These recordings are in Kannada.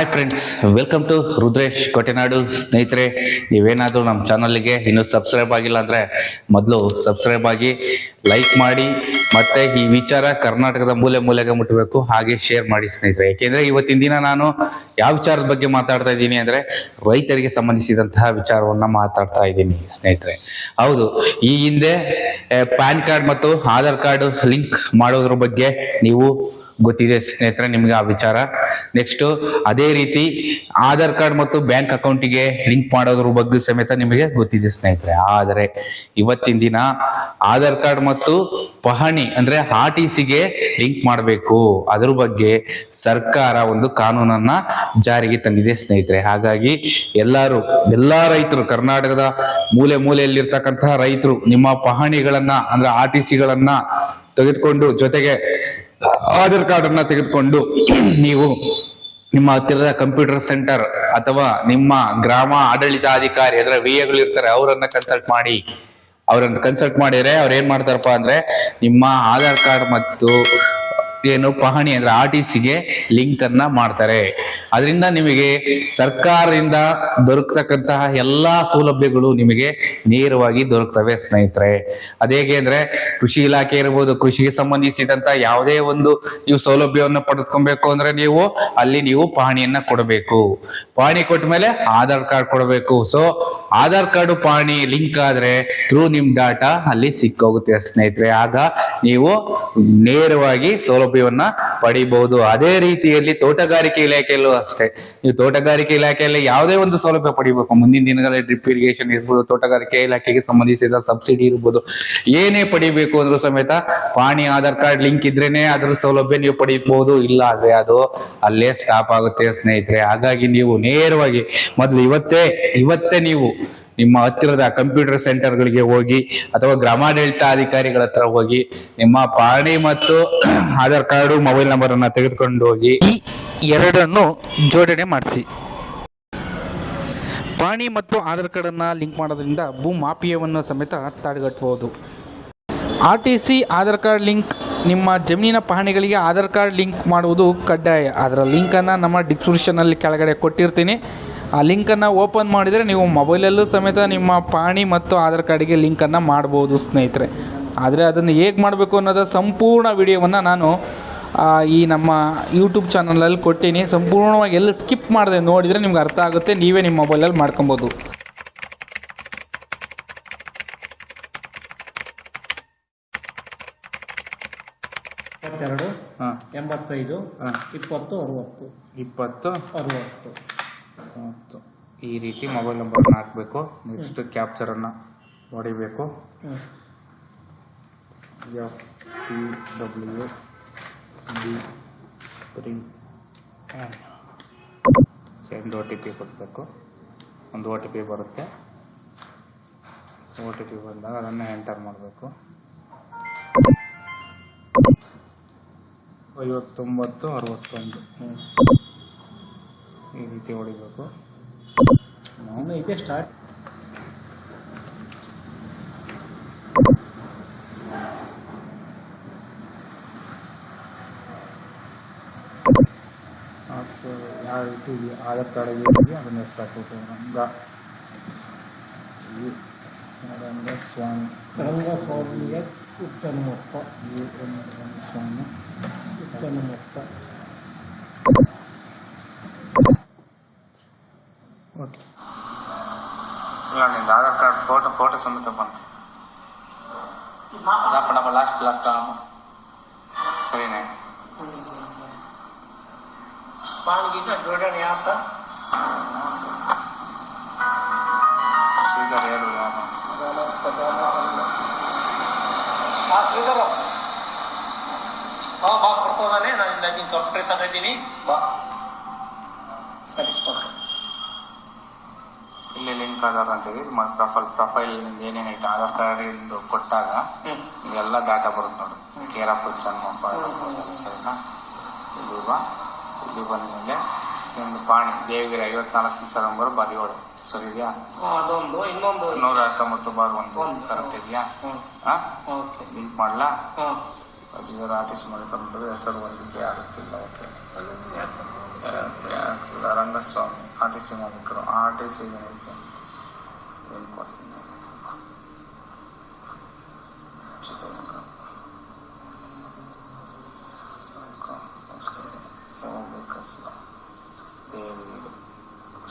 Hi friends welcome to Rudresh Kotenadu ಸ್ನೇಹಿತರೆ ನೀವೇನಾದರೂ ನಮ್ಮ ಚಾನಲ್ಗೆ ಇನ್ನೂ ಸಬ್ಸ್ಕ್ರೈಬ್ ಆಗಿಲ್ಲ ಅಂದರೆ ಮೊದಲು ಸಬ್ಸ್ಕ್ರೈಬ್ ಆಗಿ ಲೈಕ್ ಮಾಡಿ ಮತ್ತೆ ಈ ವಿಚಾರ ಕರ್ನಾಟಕದ ಮೂಲೆ ಮೂಲೆಗೆ ಮುಟ್ಟಬೇಕು ಹಾಗೆ ಶೇರ್ ಮಾಡಿ ಸ್ನೇಹಿತರೆ. ಏಕೆಂದರೆ ಇವತ್ತಿನ ದಿನ ನಾನು ಯಾವ ವಿಚಾರದ ಬಗ್ಗೆ ಮಾತಾಡ್ತಾ ಇದ್ದೀನಿ ಅಂದರೆ ರೈತರಿಗೆ ಸಂಬಂಧಿಸಿದಂತಹ ವಿಚಾರವನ್ನು ಮಾತಾಡ್ತಾ ಇದ್ದೀನಿ ಸ್ನೇಹಿತರೆ. ಹೌದು, ಈ ಹಿಂದೆ ಪ್ಯಾನ್ ಕಾರ್ಡ್ ಮತ್ತು ಆಧಾರ್ ಕಾರ್ಡ್ ಲಿಂಕ್ ಮಾಡೋದ್ರ ಬಗ್ಗೆ ನೀವು ಗೊತ್ತಿದೆ ಸ್ನೇಹಿತರೆ, ನಿಮ್ಗೆ ಆ ವಿಚಾರ. ನೆಕ್ಸ್ಟ್ ಅದೇ ರೀತಿ ಆಧಾರ್ ಕಾರ್ಡ್ ಮತ್ತು ಬ್ಯಾಂಕ್ ಅಕೌಂಟಿಗೆ ಲಿಂಕ್ ಮಾಡೋದ್ರ ಬಗ್ಗೆ ಸಮೇತ ನಿಮಗೆ ಗೊತ್ತಿದೆ ಸ್ನೇಹಿತರೆ. ಆದರೆ ಇವತ್ತಿನ ದಿನ ಆಧಾರ್ ಕಾರ್ಡ್ ಮತ್ತು ಪಹಣಿ ಅಂದ್ರೆ ಆರ್ ಟಿ ಸಿಗೆ ಲಿಂಕ್ ಮಾಡಬೇಕು. ಅದ್ರ ಬಗ್ಗೆ ಸರ್ಕಾರ ಒಂದು ಕಾನೂನನ್ನ ಜಾರಿಗೆ ತಂದಿದೆ ಸ್ನೇಹಿತರೆ. ಹಾಗಾಗಿ ಎಲ್ಲರೂ, ಎಲ್ಲಾ ರೈತರು, ಕರ್ನಾಟಕದ ಮೂಲೆ ಮೂಲೆಯಲ್ಲಿರ್ತಕ್ಕಂತಹ ರೈತರು ನಿಮ್ಮ ಪಹಣಿಗಳನ್ನ ಅಂದ್ರೆ ಆರ್ ಟಿ ಸಿಗಳನ್ನ ತೆಗೆದುಕೊಂಡು ಜೊತೆಗೆ ಆಧಾರ್ ಕಾರ್ಡ್ ಅನ್ನ ತೆಗೆದುಕೊಂಡು ನೀವು ನಿಮ್ಮ ಹತ್ತಿರದ ಕಂಪ್ಯೂಟರ್ ಸೆಂಟರ್ ಅಥವಾ ನಿಮ್ಮ ಗ್ರಾಮ ಆಡಳಿತಾಧಿಕಾರಿ ಅಂದ್ರೆ ವಿ ಎಗಳು ಇರ್ತಾರೆ, ಅವರನ್ನ ಕನ್ಸಲ್ಟ್ ಮಾಡಿ. ಅವರನ್ನು ಕನ್ಸಲ್ಟ್ ಮಾಡಿದ್ರೆ ಅವ್ರು ಏನ್ ಮಾಡ್ತಾರಪ್ಪ ಅಂದ್ರೆ ನಿಮ್ಮ ಆಧಾರ್ ಕಾರ್ಡ್ ಮತ್ತು ಏನು ಪಹಣಿ ಅಂದ್ರೆ ಆರ್ ಟಿ ಸಿಗೆ ಲಿಂಕ್ ಅನ್ನ ಮಾಡ್ತಾರೆ. ಅದರಿಂದ ನಿಮಗೆ ಸರ್ಕಾರದಿಂದ ದೊರಕತಕ್ಕಂತಹ ಎಲ್ಲಾ ಸೌಲಭ್ಯಗಳು ನಿಮಗೆ ನೇರವಾಗಿ ದೊರಕ್ತವೆ ಸ್ನೇಹಿತರೆ. ಅದೇಗೆ ಅಂದ್ರೆ ಕೃಷಿ ಇಲಾಖೆ ಇರ್ಬೋದು, ಕೃಷಿಗೆ ಸಂಬಂಧಿಸಿದಂತ ಯಾವುದೇ ಒಂದು ನೀವು ಸೌಲಭ್ಯವನ್ನು ಪಡೆದುಕೊಬೇಕು ಅಂದ್ರೆ ನೀವು ಅಲ್ಲಿ ನೀವು ಪಹಣಿಯನ್ನ ಕೊಡಬೇಕು. ಪಹಣಿ ಕೊಟ್ಟ ಮೇಲೆ ಆಧಾರ್ ಕಾರ್ಡ್ ಕೊಡಬೇಕು. ಸೊ ಆಧಾರ್ ಕಾರ್ಡ್ ಪಹಣಿ ಲಿಂಕ್ ಆದ್ರೆ ಥ್ರೂ ನಿಮ್ ಡಾಟಾ ಅಲ್ಲಿ ಸಿಕ್ಕೋಗುತ್ತೆ ಸ್ನೇಹಿತರೆ. ಆಗ ನೀವು ನೇರವಾಗಿ ಸೌಲಭ್ಯವನ್ನ ಪಡಿಬಹುದು. ಅದೇ ರೀತಿಯಲ್ಲಿ ತೋಟಗಾರಿಕೆ ಇಲಾಖೆಯಲ್ಲೂ ಅಷ್ಟೇ. ನೀವು ತೋಟಗಾರಿಕೆ ಇಲಾಖೆಯಲ್ಲಿ ಯಾವುದೇ ಒಂದು ಸೌಲಭ್ಯ ಪಡಿಬೇಕು. ಮುಂದಿನ ದಿನಗಳಲ್ಲಿ ಡ್ರಿಪ್ ಇರಿಗೇಷನ್ ಇರ್ಬೋದು, ತೋಟಗಾರಿಕೆ ಇಲಾಖೆಗೆ ಸಂಬಂಧಿಸಿದ ಸಬ್ಸಿಡಿ ಇರ್ಬೋದು. ಏನೇ ಪಡಿಬೇಕು ಅಂದ್ರೂ ಸಮೇತ ಪಾಣಿ, ಆಧಾರ್ ಕಾರ್ಡ್ ಲಿಂಕ್ ಇದ್ರೇನೆ ಅದ್ರ ಸೌಲಭ್ಯ ನೀವು ಪಡಿಬಹುದು. ಇಲ್ಲ ಅಂದ್ರೆ ಅದು ಅಲ್ಲೇ ಸ್ಟಾಪ್ ಆಗುತ್ತೆ ಸ್ನೇಹಿತರೆ. ಹಾಗಾಗಿ ನೀವು ನೇರವಾಗಿ ಮೊದಲು ಇವತ್ತೇ ಇವತ್ತೇ ನೀವು ನಿಮ್ಮ ಹತ್ತಿರದ ಕಂಪ್ಯೂಟರ್ ಸೆಂಟರ್ಗಳಿಗೆ ಹೋಗಿ ಅಥವಾ ಗ್ರಾಮಾಡಳಿತ ಅಧಿಕಾರಿಗಳ ಹತ್ರ ಹೋಗಿ ನಿಮ್ಮ ಪಾಣಿ ಮತ್ತು ಆಧಾರ್ ಕಾರ್ಡು ಮೊಬೈಲ್ ನಂಬರ್ ಅನ್ನ ತೆಗೆದುಕೊಂಡು ಹೋಗಿ. ಈ ಎರಡನ್ನು ಜೋಡಣೆ ಮಾಡಿಸಿ. ಪಾಣಿ ಮತ್ತು ಆಧಾರ್ ಕಾರ್ಡನ್ನು ಲಿಂಕ್ ಮಾಡೋದ್ರಿಂದ ಭೂ ಮಾಪಿಯವನ್ನು ಸಮೇತ ತಡೆಗಟ್ಟಬಹುದು. R T C Aadhaar card link, ನಿಮ್ಮ ಜಮೀನಿನ ಪಹಣಿಗಳಿಗೆ ಆಧಾರ್ ಕಾರ್ಡ್ ಲಿಂಕ್ ಮಾಡುವುದು ಕಡ್ಡಾಯ. ಅದರ ಲಿಂಕನ್ನು ನಮ್ಮ ಡಿಸ್ಕ್ರಿಪ್ಷನಲ್ಲಿ ಕೆಳಗಡೆ ಕೊಟ್ಟಿರ್ತೀನಿ. ಆ ಲಿಂಕನ್ನು ಓಪನ್ ಮಾಡಿದರೆ ನೀವು ಮೊಬೈಲಲ್ಲೂ ಸಮೇತ ನಿಮ್ಮ ಪಾಣಿ ಮತ್ತು ಆಧಾರ್ ಕಾರ್ಡಿಗೆ ಲಿಂಕನ್ನು ಮಾಡ್ಬೋದು ಸ್ನೇಹಿತರೆ. ಆದರೆ ಅದನ್ನು ಹೇಗೆ ಮಾಡಬೇಕು ಅನ್ನೋದು ಸಂಪೂರ್ಣ ವಿಡಿಯೋವನ್ನು ನಾನು ಈ ನಮ್ಮ ಯೂಟ್ಯೂಬ್ ಚಾನಲಲ್ಲಿ ಕೊಟ್ಟೀನಿ. ಸಂಪೂರ್ಣವಾಗಿ ಎಲ್ಲ ಸ್ಕಿಪ್ ಮಾಡಿದೆ ನೋಡಿದರೆ ನಿಮ್ಗೆ ಅರ್ಥ ಆಗುತ್ತೆ. ನೀವೇ ನಿಮ್ಮ ಮೊಬೈಲಲ್ಲಿ ಮಾಡ್ಕೊಬೋದು. ಇಪ್ಪತ್ತೆರಡು ಹಾಂ. ಎಂಬತ್ತೈದು ಹಾಂ. ಇಪ್ಪತ್ತು ಅರವತ್ತು. ಇಪ್ಪತ್ತು. ಅರವತ್ತು. ಈ ರೀತಿ ಮೊಬೈಲ್ ನಂಬರ್ನ ಹಾಕಬೇಕು. ನೆಕ್ಸ್ಟ್ ಕ್ಯಾಪ್ಚರನ್ನು ಹೊಡಿಬೇಕು. F P W D three send O T P ಕೊಡಬೇಕು. ಒಂದು ಒ ಟಿ ಪಿ ಬರುತ್ತೆ. ಒ ಟಿ ಪಿ ಬಂದಾಗ ಅದನ್ನು ಎಂಟರ್ ಮಾಡಬೇಕು. ಐವತ್ತೊಂಬತ್ತು ಅರವತ್ತೊಂದು. ಈ ರೀತಿ ಹೊಡಿಬೇಕು. ಇನ್ನು ಇದೆ ಸ್ಟಾರ್ಟ್ ಆ ಸ ಯಾವ ರೀತಿ ಇದೆ ಆಧಾರ್ ಕಾರ್ಡ್ ಏನಿದೆ ಅದನ್ನ ಹೆಸರು ಹಾಕ್ಬೇಕು ರಂಗ ಜಿ ರಂಗ ಸ್ವಾಮಿ ರಂಗಸ್ವಾಮಿಯ ಉಚ್ಚನುಮುಕ್ತ ಜಿ ಎನ್ ಸ್ವಾಮಿ. ಉಚ್ಚನುಮುಕ್ತ ಓಕೆ ಇಲ್ಲ ನಿಂದು ಆಧಾರ್ ಕಾರ್ಡ್ ಫೋಟೋ ಫೋಟೋ ಸಮೇತ ಬಂತು ಲಾಸ್ಟ್ ಲಾಸ್ಟ್ ಸರಿನೇ ಪಾಣಿಗೆ ಜೋಡಣೆ ಆತ ಶ್ರೀಧರ್ ಹೇಳು ಯಾರು ಆ ಶ್ರೀಧರ ಹಾಂ ಬಾ ಕೊಡ್ತೋದಾನೆ ನಾನು ಇಲ್ಲ ನೀನು ಡಾಕ್ಟ್ರೆ ತಗೊಂಡಿದ್ದೀನಿ ಬಾ ಸರಿ ಓಕೆ ಇಲ್ಲಿ ಲಿಂಕ್ ಆಧಾರ್ ಅಂತ ಇದೆ. ಮತ್ತು ಪ್ರೊಫೈಲ್ ಪ್ರೊಫೈಲ್ ಏನೇನೈತೆ ಆಧಾರ್ ಕಾರ್ಡ್ ಇಂದು ಕೊಟ್ಟಾಗ ಇವೆಲ್ಲ ಡಾಟಾ ಬರುತ್ತೆ ನೋಡು. ಕೇರ್ ಆಫ್ ಜನ್ಮ ಸರಿನಾ ಇದು ಬಾ. ಇಲ್ಲಿ ಬಂದಮೇಲೆ ನಿಮ್ಮದು ಪಾಣಿ ದೇವಗಿರಿ ಐವತ್ನಾಲ್ಕು ದಿವಸ ನಂಬರ್ ಏಳು ಸರಿ ಇದೆಯಾ ಅದೊಂದು ಇನ್ನೊಂದು. ನೂರ ಹತ್ತೊಂಬತ್ತು ಬಾರ್ ಒಂದು. ಕರೆಕ್ಟ್ ಇದೆಯಾ? ಹ್ಞೂ ಹಾಂ ಓಕೆ. ಲಿಂಕ್ ಮಾಡಲಾ? ಹಾಂ ಆರ್ಟಿಸ್ಟ್ ಮಾಡಿಕೊಂಡು ಹೆಸರು ಹೊಂದಿಕೆ ಆಗುತ್ತಿಲ್ಲ okay. Rangaswamy R T C ಮಾಲೀಕರು ಆರ್ ಟಿ ಸಿ ಏನೈತೆ ಏನು ಕೊಡ್ತೀನಿ?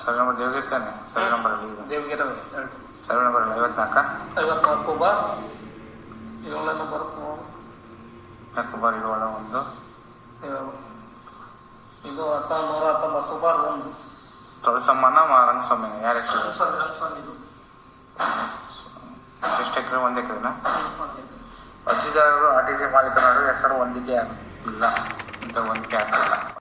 ಸರ್ವೆ ನಂಬರ್ ದೇವಗಿರ್ತಾನೆ ಸರ್ವೆ ನಂಬರ್ ಅಲ್ಲಿ ದೇವಗಿರ ಎರಡು. ಸರಿ ನಂಬರಲ್ಲಿ ಐವತ್ನಾಲ್ಕ? ಐವತ್ನಾಲ್ಕು ಬಾ. ಏಳು ನಂಬರ್ ಇರುವಳ ಒಂದು. ಇದು ನೂರ ಹತ್ತೊಂಬತ್ತು ಬಾರ್ ಒಂದು. ತೊಳಸಮ್ಮನ ರಂಗಸ್ವಾಮಿ ಯಾರ ಹೆಸರು? ಎಷ್ಟು ಎಕರೆ? ಒಂದು ಎಕರೆನಾ? ಅರ್ಜಿದಾರರು ಆರ್ ಟಿ ಸಿ ಮಾಲೀಕರ ನಡುವೆ ಹೆಸರು ಹೊಂದಿಕೆ ಆಗುತ್ತಿಲ್ಲ ಅಂತ ಹೊಂದಿಕೆ ಆಗ್ತಿಲ್ಲ